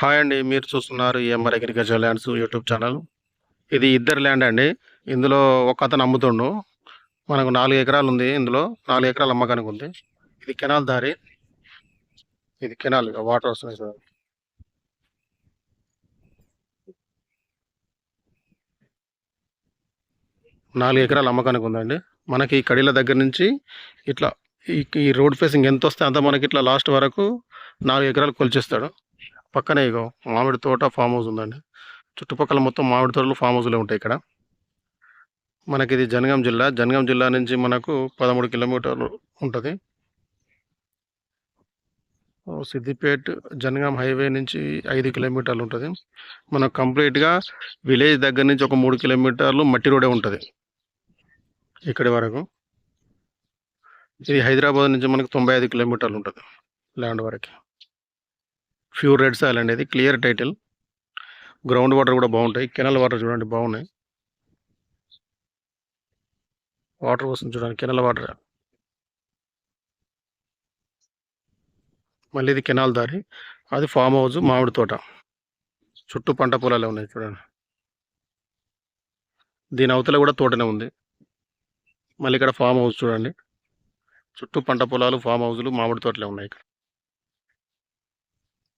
Hi అండి మీరు చూస్తున్నారు EMR agriculture lands YouTube channel. ఇది ఇద్దరు ల్యాండ్ అండి ఇందులో ఒక అతను అమ్ముతుండు. మనకు నాలుగు ఎకరాలు ఉంది ఇందులో నాలుగు ఎకరాలు అమ్మకానికి ఉంది. ఇది కెనాల్ దారి. ఇది కెనాల్ వాటర్ వస్తున్నాయి సార్ నాలుగు ఎకరాలు అమ్మకానికి ఉందండి. మనకి ఈ కడీల దగ్గర నుంచి ఇట్లా ఈ రోడ్ ఫేసింగ్ ఎంత వస్తే అంత మనకి ఇట్లా లాస్ట్ వరకు నాలుగు ఎకరాలు కొలిచేస్తాడు. పక్కనే ఇగో మామిడి తోట ఫామ్ హౌస్ ఉందండి. చుట్టుపక్కల మొత్తం మామిడి తోటలు ఫామ్ హౌస్లే ఉంటాయి ఇక్కడ. మనకి ఇది జనగాం జిల్లా. జనగాం జిల్లా నుంచి మనకు పదమూడు కిలోమీటర్లు ఉంటుంది. సిద్దిపేట్ జనగాం హైవే నుంచి ఐదు కిలోమీటర్లు ఉంటుంది. మనకు కంప్లీట్గా విలేజ్ దగ్గర నుంచి ఒక మూడు కిలోమీటర్లు మట్టి రోడే ఉంటుంది. ఇక్కడి వరకు. ఇది హైదరాబాద్ నుంచి మనకు తొంభై ఐదు కిలోమీటర్లు ఉంటుంది. ల్యాండ్ వరకు. ప్యూర్ రెడ్ సాయిల్ అండి ఇది క్లియర్ టైటిల్ గ్రౌండ్ వాటర్ కూడా బాగుంటాయి. కెనల్ వాటర్ చూడండి బాగున్నాయి. వాటర్ వస్తుంది చూడండి కెనల్ వాటర్ మళ్ళీ ఇది కెనాల్ దారి. అది ఫామ్ హౌస్ మామిడి తోట. చుట్టూ పంట పొలాలే ఉన్నాయి చూడండి. దీని అవతల కూడా తోటనే ఉంది. మళ్ళీ ఇక్కడ ఫామ్ హౌస్ చూడండి. చుట్టూ పంట పొలాలు ఫామ్ హౌస్లు మామిడి తోటలే ఉన్నాయి ఇక్కడ.